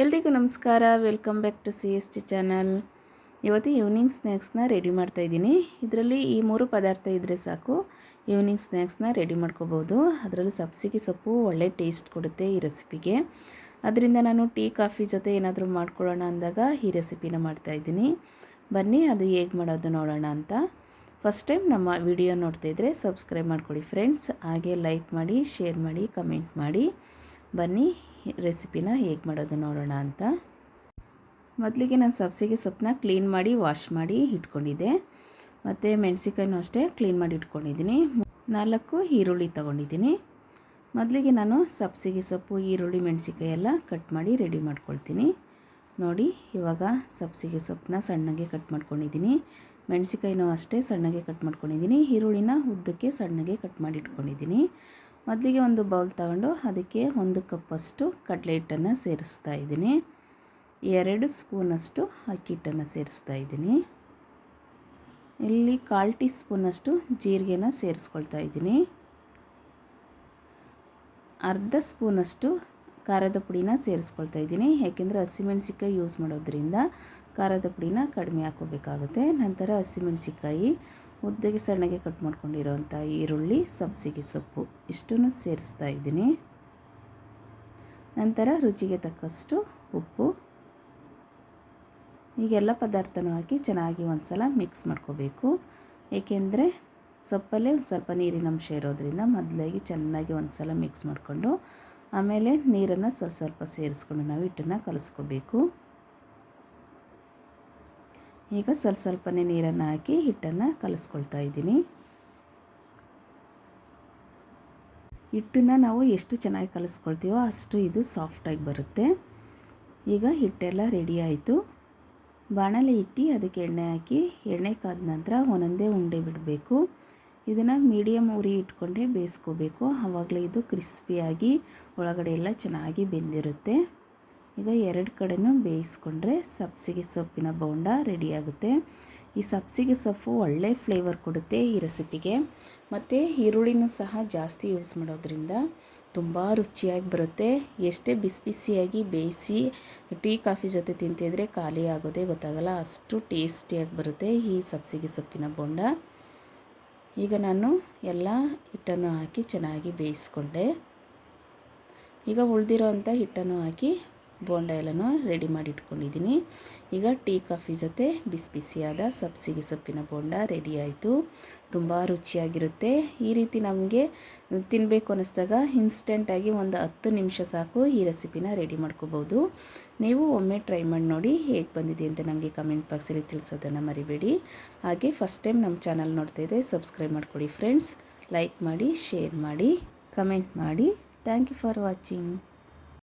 ಎಲ್ರಿಗೂ ನಮಸ್ಕಾರ. Welcome back to C S T channel ಇವತ್ತು ಈವ್ನಿಂಗ್ ಸ್ನ್ಯಾಕ್ಸ್ನ ರೆಡಿ ಮಾಡ್ತಾಯಿದ್ದೀನಿ ಇದರಲ್ಲಿ ಈ ಮೂರು ಪದಾರ್ಥ ಇದ್ದರೆ ಸಾಕು. ಈವ್ನಿಂಗ್ ಸ್ನ್ಯಾಕ್ಸ್ನ ರೆಡಿ ಮಾಡ್ಕೋಬೋದು. ಅದರಲ್ಲೂ ಸಬ್ಸಿಗೆ ಸೊಪ್ಪು ಒಳ್ಳೆ ಟೇಸ್ಟ್ ಕೊಡುತ್ತೆ ಈ ರೆಸಿಪಿಗೆ ಅದರಿಂದ ನಾನು ಟೀ, ಕಾಫಿ ಜೊತೆ ಏನಾದರೂ ಮಾಡ್ಕೊಳ್ಳೋಣ ಅಂದಾಗ ಈ ರೆಸಿಪಿನ ಮಾಡ್ತಾಯಿದ್ದೀನಿ ಬನ್ನಿ, ಅದು ಹೇಗೆ ಮಾಡೋದು ನೋಡೋಣ ಅಂತ. ಫಸ್ಟ್ ಟೈಮ್ ನಮ್ಮ ವಿಡಿಯೋ ನೋಡ್ತಾಯಿದ್ರೆ ಸಬ್ಸ್ಕ್ರೈಬ್ ಮಾಡ್ಕೊಳ್ಳಿ ಫ್ರೆಂಡ್ಸ್ ಹಾಗೆ ಲೈಕ್ ಮಾಡಿ ಶೇರ್ ಮಾಡಿ ಕಮೆಂಟ್ ಮಾಡಿ. ಬನ್ನಿ ರೆಸಿಪಿನ ಹೇಗೆ ಮಾಡೋದು ನೋಡೋಣ ಅಂತ. ಮೊದಲಿಗೆ ನಾನು ಸಬ್ಸಿಗೆ ಸೊಪ್ಪನ್ನ ಕ್ಲೀನ್ ಮಾಡಿ, ವಾಶ್ ಮಾಡಿ ಇಟ್ಕೊಂಡಿದ್ದೆ. ಮತ್ತು ಮೆಣಸಿಕಾಯಿನೂ ಅಷ್ಟೇ ಕ್ಲೀನ್ ಮಾಡಿ ಇಟ್ಕೊಂಡಿದ್ದೀನಿ. ನಾಲ್ಕು ಈರುಳ್ಳಿ ತೊಗೊಂಡಿದ್ದೀನಿ. ಮೊದಲಿಗೆ ನಾನು ಸಬ್ಸಿಗೆ ಸೊಪ್ಪು, ಈರುಳ್ಳಿ ಮೆಣಸಿಕಾಯಿ ಎಲ್ಲ ಕಟ್ ಮಾಡಿ ರೆಡಿ ಮಾಡ್ಕೊಳ್ತೀನಿ. ನೋಡಿ, ಇವಾಗ ಸಬ್ಸಿಗೆ ಸೊಪ್ಪನ್ನ ಸಣ್ಣಗೆ ಕಟ್ ಮಾಡ್ಕೊಂಡಿದ್ದೀನಿ. ಮೆಣಸಿಕಾಯಿನೂ ಅಷ್ಟೇ ಸಣ್ಣಗೆ ಕಟ್ ಮಾಡ್ಕೊಂಡಿದ್ದೀನಿ. ಈರುಳ್ಳಿನ ಉದ್ದಕ್ಕೆ ಸಣ್ಣಗೆ ಕಟ್ ಮಾಡಿ ಇಟ್ಕೊಂಡಿದ್ದೀನಿ. ಮೊದಲಿಗೆ ಒಂದು ಬೌಲ್ ತಗೊಂಡು ಅದಕ್ಕೆ ಒಂದು ಕಪ್ಪಷ್ಟು ಕಡಲೆ ಹಿಟ್ಟನ್ನು ಸೇರಿಸ್ತಾ ಇದ್ದೀನಿ. ಎರಡು ಸ್ಪೂನಷ್ಟು ಅಕ್ಕಿ ಹಿಟ್ಟನ್ನು ಸೇರಿಸ್ತಾ ಇದ್ದೀನಿ. ಇಲ್ಲಿ ಕಾಲು ಟೀ ಸ್ಪೂನಷ್ಟು ಜೀರಿಗೆನ ಸೇರಿಸ್ಕೊಳ್ತಾ ಇದ್ದೀನಿ. ಅರ್ಧ ಸ್ಪೂನಷ್ಟು ಖಾರದ ಪುಡಿನ ಸೇರಿಸ್ಕೊಳ್ತಾ ಇದ್ದೀನಿ. ಯಾಕೆಂದರೆ ಹಸಿಮೆಣಸಿಕಾಯಿ ಯೂಸ್ ಮಾಡೋದ್ರಿಂದ ಖಾರದ ಪುಡಿನ ಕಡಿಮೆ ಹಾಕೋಬೇಕಾಗುತ್ತೆ ನಂತರ ಹಸಿಮೆಣಸಿಕಾಯಿ ಉದ್ದಗೆ ಸಣ್ಣಗೆ ಕಟ್ ಮಾಡ್ಕೊಂಡಿರೋವಂಥ ಈರುಳ್ಳಿ, ಸಬ್ಸಿಗೆ ಸೊಪ್ಪು ಇಷ್ಟನ್ನು ಸೇರಿಸ್ತಾ ಇದ್ದೀನಿ. ನಂತರ ರುಚಿಗೆ ತಕ್ಕಷ್ಟು ಉಪ್ಪು. ಈಗೆಲ್ಲ ಪದಾರ್ಥನೂ ಹಾಕಿ ಚೆನ್ನಾಗಿ ಒಂದು ಸಲ ಮಿಕ್ಸ್ ಮಾಡ್ಕೋಬೇಕು. ಏಕೆಂದರೆ ಸೊಪ್ಪಲ್ಲೇ ಒಂದು ಸ್ವಲ್ಪ ನೀರಿನ ಅಂಶ ಇರೋದ್ರಿಂದ ಮೊದಲಾಗಿ ಚೆನ್ನಾಗಿ ಒಂದು ಸಲ ಮಿಕ್ಸ್ ಮಾಡಿಕೊಂಡು ಆಮೇಲೆ ನೀರನ್ನು ಸ್ವಲ್ಪ ಸ್ವಲ್ಪ ಸೇರಿಸ್ಕೊಂಡು ನಾವು ಹಿಟ್ಟನ್ನು ಕಲಿಸ್ಕೋಬೇಕು. ಈಗ ಸ್ವಲ್ಪ ಸ್ವಲ್ಪನೇ ನೀರನ್ನು ಹಾಕಿ ಹಿಟ್ಟನ್ನು ಕಲಿಸ್ಕೊಳ್ತಾ ಇದ್ದೀನಿ. ಹಿಟ್ಟನ್ನು ನಾವು ಎಷ್ಟು ಚೆನ್ನಾಗಿ ಕಲಸ್ಕೊಳ್ತೀವೋ ಅಷ್ಟು ಇದು ಸಾಫ್ಟಾಗಿ ಬರುತ್ತೆ. ಈಗ ಹಿಟ್ಟೆಲ್ಲ ರೆಡಿ ಆಯಿತು. ಬಾಣಲೆ ಇಟ್ಟು ಅದಕ್ಕೆ ಎಣ್ಣೆ ಹಾಕಿ, ಎಣ್ಣೆ ಕಾದ ನಂತರ ಒಂದೊಂದೇ ಉಂಡೆ ಬಿಡಬೇಕು. ಇದನ್ನು ಮೀಡಿಯಮ್ ಉರಿ ಇಟ್ಕೊಂಡೇ ಬೇಯಿಸ್ಕೋಬೇಕು. ಆವಾಗಲೇ ಇದು ಕ್ರಿಸ್ಪಿಯಾಗಿ ಒಳಗಡೆ ಎಲ್ಲ ಚೆನ್ನಾಗಿ ಬೆಂದಿರುತ್ತೆ. ಈಗ ಎರಡು ಕಡೆನೂ ಬೇಯಿಸ್ಕೊಂಡ್ರೆ ಸಬ್ಸಿಗೆ ಸೊಪ್ಪಿನ ಬೋಂಡ ರೆಡಿಯಾಗುತ್ತೆ. ಈ ಸಬ್ಸಿಗೆ ಸೊಪ್ಪು ಒಳ್ಳೆ ಫ್ಲೇವರ್ ಕೊಡುತ್ತೆ ಈ ರೆಸಿಪಿಗೆ. ಮತ್ತು ಈರುಳ್ಳಿನೂ ಸಹ ಜಾಸ್ತಿ ಯೂಸ್ ಮಾಡೋದ್ರಿಂದ ತುಂಬ ರುಚಿಯಾಗಿ ಬರುತ್ತೆ. ಎಷ್ಟೇ ಬಿಸಿ ಬಿಸಿಯಾಗಿ ಬೇಯಿಸಿ ಟೀ, ಕಾಫಿ ಜೊತೆ ತಿಂತಿದ್ರೆ ಖಾಲಿ ಆಗೋದೇ ಗೊತ್ತಾಗಲ್ಲ. ಅಷ್ಟು ಟೇಸ್ಟಿಯಾಗಿ ಬರುತ್ತೆ ಈ ಸಬ್ಸಿಗೆ ಸೊಪ್ಪಿನ ಬೋಂಡ. ಈಗ ನಾನು ಎಲ್ಲ ಹಿಟ್ಟನ್ನು ಹಾಕಿ ಚೆನ್ನಾಗಿ ಬೇಯಿಸ್ಕೊಂಡೆ. ಈಗ ಉಳಿದಿರೋ ಅಂಥ ಹಿಟ್ಟನ್ನು ಹಾಕಿ ಬೋಂಡ ಎಲ್ಲನೂ ರೆಡಿ ಮಾಡಿ ಇಟ್ಕೊಂಡಿದ್ದೀನಿ. ಈಗ ಟೀ, ಕಾಫಿ ಜೊತೆ ಬಿಸಿ ಬಿಸಿಯಾದ ಸಬ್ಸಿಗೆ ಸೊಪ್ಪಿನ ಬೋಂಡ ರೆಡಿ ಆಯಿತು. ತುಂಬ ರುಚಿಯಾಗಿರುತ್ತೆ. ಈ ರೀತಿ ನಮಗೆ ತಿನ್ನಬೇಕು ಅನ್ನಿಸ್ದಾಗ ಇನ್ಸ್ಟೆಂಟಾಗಿ ಒಂದು ಹತ್ತು ನಿಮಿಷ ಸಾಕು ಈ ರೆಸಿಪಿನ ರೆಡಿ ಮಾಡ್ಕೋಬೋದು. ನೀವು ಒಮ್ಮೆ ಟ್ರೈ ಮಾಡಿ ನೋಡಿ ಹೇಗೆ ಬಂದಿದೆ ಅಂತ ನನಗೆ ಕಮೆಂಟ್ ಬಾಕ್ಸಲ್ಲಿ ತಿಳಿಸೋದನ್ನು ಮರಿಬೇಡಿ. ಹಾಗೆ ಫಸ್ಟ್ ಟೈಮ್ ನಮ್ಮ ಚಾನಲ್ ನೋಡ್ತಾ ಇದೆ ಸಬ್ಸ್ಕ್ರೈಬ್ ಮಾಡಿಕೊಡಿ ಫ್ರೆಂಡ್ಸ್ ಲೈಕ್ ಮಾಡಿ ಶೇರ್ ಮಾಡಿ ಕಮೆಂಟ್ ಮಾಡಿ. Thank you for watching